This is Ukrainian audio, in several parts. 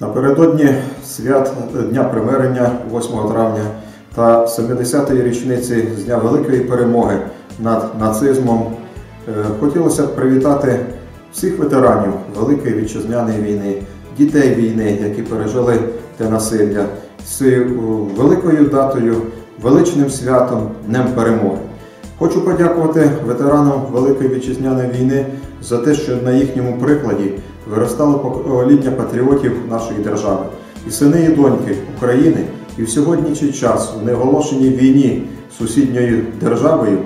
Напередодні свят Дня примирення 8 травня та 70-ї річниці з Дня Великої перемоги над нацизмом е, хотілося б привітати всіх ветеранів Великої вітчизняної війни, дітей війни, які пережили те насилля, з великою датою, величним святом Днем Перемоги. Хочу подякувати ветеранам Великої вітчизняної війни за те, що на їхньому прикладі виростало покоління патріотів нашої держави. І сини і доньки України і в сьогоднішній час в неоголошеній війні з сусідньою державою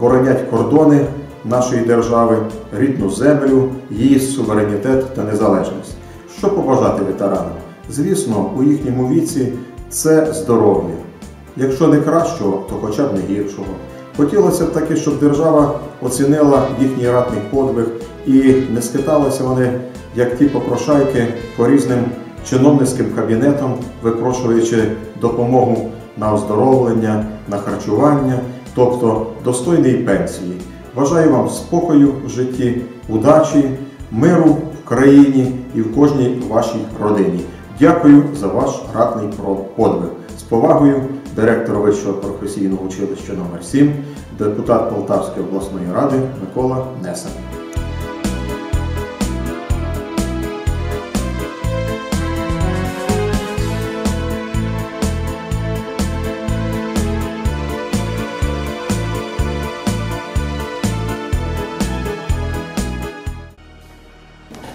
боронять кордони нашої держави, рідну землю, її суверенітет та незалежність. Що побажати ветеранам? Звісно, у їхньому віці це здоров'я. Якщо не кращого, то хоча б не гіршого. Хотілося б таки, щоб держава оцінила їхній ратний подвиг і не скиталися вони, як ті попрошайки, по різним чиновницьким кабінетам, випрошуючи допомогу на оздоровлення, на харчування, тобто достойної пенсії. Бажаю вам спокою в житті, удачі, миру в країні і в кожній вашій родині. Дякую за ваш ратний подвиг. З повагою, директор Вищого професійного училища номер 7 депутат Полтавської обласної ради Микола Несен.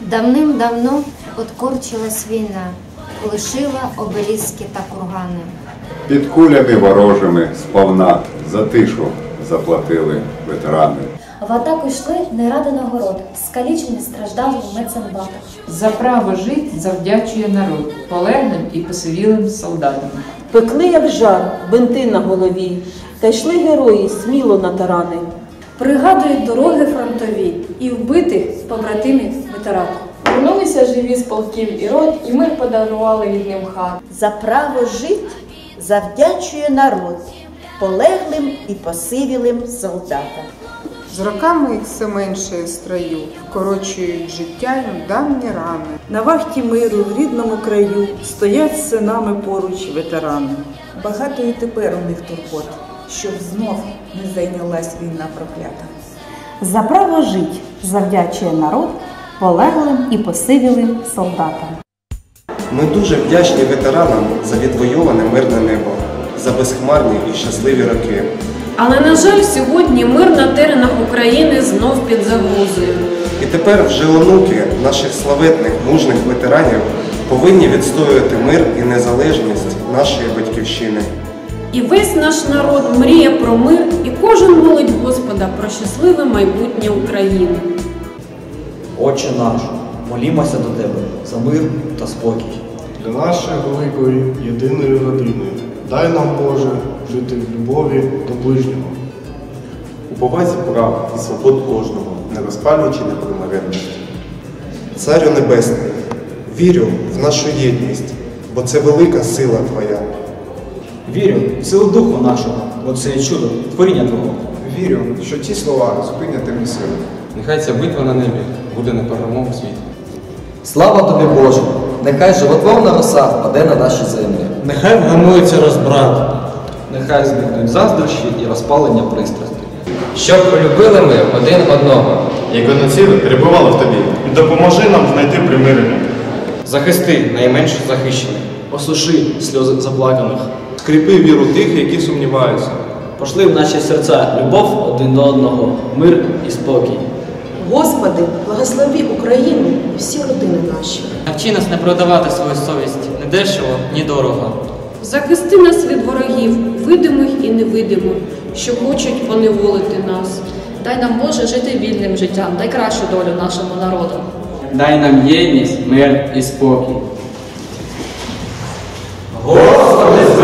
Давним-давно откорчилась війна, лишила обеліски та кургани. Під кулями ворожими сповна за тишу заплатили ветерани. В атаку йшли не ради нагород, скалічені страждали в. За право жить завдячує народ полеглим і посивілим солдатам. Пекли, як жар, бинти на голові, та йшли герої сміло на тарани. Пригадують дороги фронтові і вбитих побратимів ветеранів. Вернулися живі з полків і рот, і мир подарували рідним хат. За право жить завдячує народ полеглим і посивілим солдатам. З роками їх все менше в строю, вкорочують життя їм давні рани. На вахті миру в рідному краю стоять з синами поруч ветерани. Багато і тепер у них турбот, щоб знов не зайнялась війна проклята. За право жить завдячує народ полеглим і посивілим солдатам. Ми дуже вдячні ветеранам за відвойоване мирне небо, за безхмарні і щасливі роки. Але, на жаль, сьогодні мир на теренах України знов під загрозою. І тепер вже онуки наших славетних мужних ветеранів повинні відстоювати мир і незалежність нашої батьківщини. І весь наш народ мріє про мир, і кожен молить Господа про щасливе майбутнє України. Отче наш, молімося до Тебе за мир та спокій. Для нашої великої єдиної родини дай нам, Боже, жити в любові до ближнього. У повазі прав і свобод кожного, не розпалюючи непримиренності. Царю Небесний, вірю в нашу єдність, бо це велика сила Твоя. Вірю в силу Духу нашого, бо це чудо, творіння Твого. Вірю, що ті слова зупинять темні сили. Нехай ця битва на небі буде неперемогу світі. Слава тобі, Боже! Нехай животворна роса впаде на наші землі. Нехай вгамується розбрат. Нехай зникнуть заздрощі і розпалення пристрасті. Щоб полюбили ми один одного. Як одноціле перебувало в тобі. І допоможи нам знайти примирення. Захисти найменше захищених. Осуши сльози заплаканих. Скріпи віру тих, які сумніваються. Пошли в наші серця любов один до одного, мир і спокій. Господи, благослови Україну і всі родини наші. Навчи нас не продавати свою совість ні дешево, ні дорого. Захисти нас від ворогів, видимих і невидимих, що хочуть поневолити нас. Дай нам, Боже, жити вільним життям, дай кращу долю нашому народу. Дай нам єдність, мир і спокій.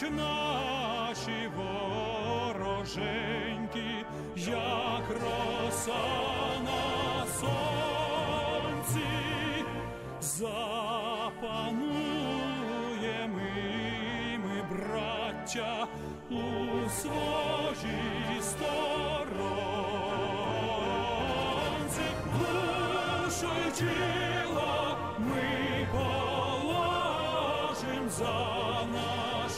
згинуть наші вороженьки, як роса на сонці, запануємо ми, браття, у своїй сторонці, душу й тіло ми положим за нашу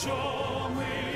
що ми